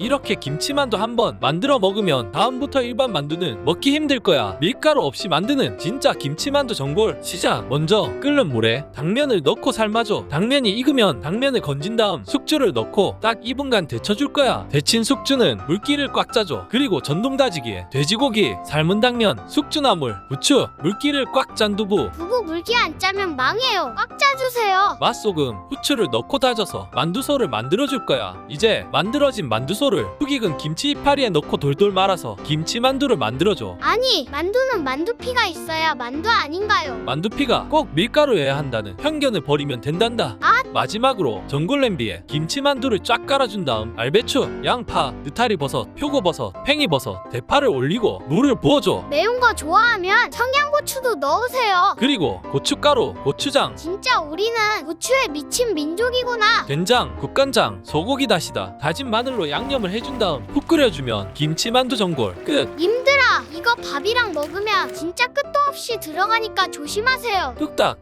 이렇게 김치만두 한번 만들어 먹으면 다음부터 일반 만두는 먹기 힘들 거야. 밀가루 없이 만드는 진짜 김치만두 전골 시작. 먼저 끓는 물에 당면을 넣고 삶아줘. 당면이 익으면 당면을 건진 다음 숙주를 넣고 딱 2분간 데쳐줄 거야. 데친 숙주는 물기를 꽉 짜줘. 그리고 전동 다지기에 돼지고기, 삶은 당면, 숙주나물, 부추, 물기를 꽉 짠 두부, 두부 물기 안 짜면 망해요. 꽉 짜주세요. 맛소금, 후추를 넣고 다져서 만두소를 만들어줄 거야. 이제 만들어진 만두소 를푹 익은 김치 이파리에 넣고 돌돌 말아서 김치 만두를 만들어줘. 아니, 만두는 만두피가 있어야 만두 아닌가요? 만두피가 꼭 밀가루여야 한다는 편견을 버리면 된단다. 아! 마지막으로 전골 냄비에 김치 만두를 쫙 깔아준 다음 알배추, 양파, 느타리 버섯, 표고버섯, 팽이버섯, 대파를 올리고 물을 부어줘. 매운 거 좋아하면 청양고추도 넣으세요. 그리고 고춧가루, 고추장, 진짜 우리는 고추에 미친 민족이구나. 된장, 국간장, 소고기 다시다, 다진 마늘로 양념을 해준 다음 푹 끓여주면 김치만두 전골 끝! 님들아, 이거 밥이랑 먹으면 진짜 끝도 없이 들어가니까 조심하세요. 뚝딱!